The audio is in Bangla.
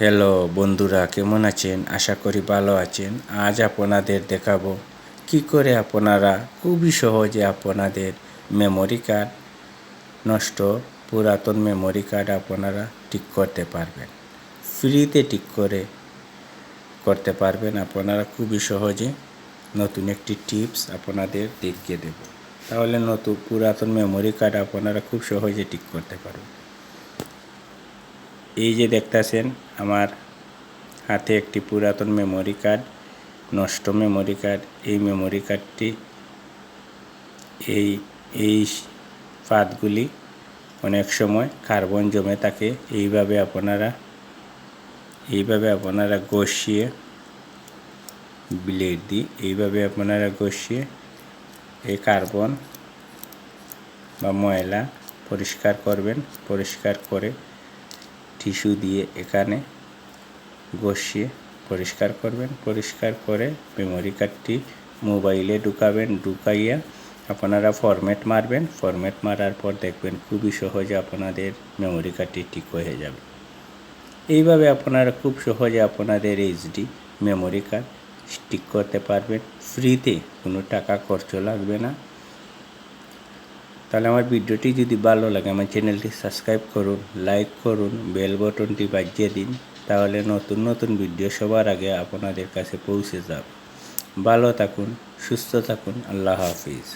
হ্যালো বন্ধুরা, কেমন আছেন? আশা করি ভালো আছেন। আজ আপনাদের দেখাবো কি করে আপনারা খুবই সহজে আপনাদের মেমোরি কার্ড নষ্ট পুরাতন মেমোরি কার্ড আপনারা ঠিক করতে পারবেন। ফ্রিতে ঠিক করে করতে পারবেন। আপনারা খুবই সহজে নতুন একটি টিপস আপনাদের দেখিয়ে দেব। তাহলে নতুন পুরাতন মেমোরি কার্ড আপনারা খুব সহজে ঠিক করতে পারবেন। এই যে দেখতেছেন, আমার হাতে একটি পুরাতন মেমোরি কার্ড নষ্ট মেমোরি কার্ড এই মেমোরি কার্ডটি এই এই ফাঁদগুলি অনেক সময় কার্বন জমে থাকে। এইভাবে আপনারা এইভাবে আপনারা ঘষিয়ে ব্লেড দিয়ে এইভাবে আপনারা ঘষিয়ে এই কার্বন বা ময়লা পরিষ্কার করবেন, পরিষ্কার করে টিস্যু দিয়ে এখানে ঘষিয়ে পরিষ্কার করবেন। পরিষ্কার করে মেমোরি কার্ডটি মোবাইলে ঢুকাবেন। ঢুকাইয়া আপনারা ফরম্যাট মারবেন। ফরম্যাট মারার পর দেখবেন খুবই সহজে আপনাদের মেমোরি কার্ডটি ঠিক হয়ে যাবে। এইভাবে আপনারা খুব সহজে আপনাদের এইচডি মেমোরি কার্ড ঠিক করতে পারবেন। ফ্রিতে কোনো টাকা খরচ লাগবে না। তাহলে আমার ভিডিওটি যদি ভালো লাগে, আমার চ্যানেলটি সাবস্ক্রাইব করুন, লাইক করুন, বেল বটনটি বাজিয়ে দিন, তাহলে নতুন নতুন ভিডিও সবার আগে আপনাদের কাছে পৌঁছে যাবে। ভালো থাকুন, সুস্থ থাকুন, আল্লাহ হাফিজ।